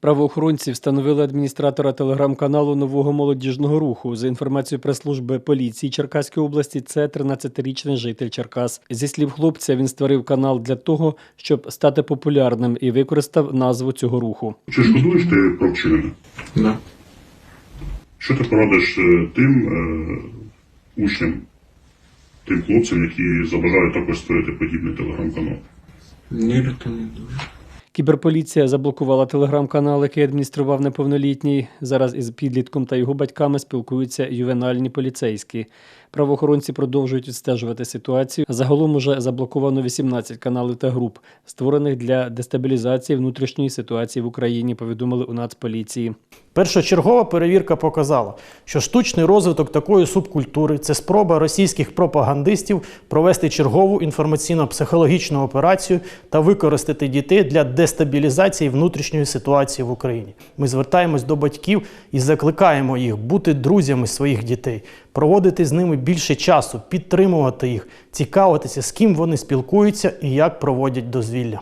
Правоохоронці встановили адміністратора телеграм-каналу нового молодіжного руху. За інформацією прес-служби поліції Черкаської області, це 13-річний житель Черкас. Зі слів хлопця, він створив канал для того, щоб стати популярним і використав назву цього руху. Чи шкодуєш ти про вчинене? Да. Що ти порадиш е, тим е, учням, тим хлопцям, які забажають також створити подібний телеграм-канал? Не рекомендую. Кіберполіція заблокувала телеграм-канал, який адміністрував неповнолітній. Зараз із підлітком та його батьками спілкуються ювенальні поліцейські. Правоохоронці продовжують відстежувати ситуацію. Загалом уже заблоковано 18 каналів та груп, створених для дестабілізації внутрішньої ситуації в Україні. Повідомили у Нацполіції. Першочергова перевірка показала, що штучний розвиток такої субкультури це спроба російських пропагандистів провести чергову інформаційно-психологічну операцію та використати дітей для дестабілізації внутрішньої ситуації в Україні. Ми звертаємось до батьків і закликаємо їх бути друзями своїх дітей, проводити з ними більше часу, підтримувати їх, цікавитися, з ким вони спілкуються і як проводять дозвілля.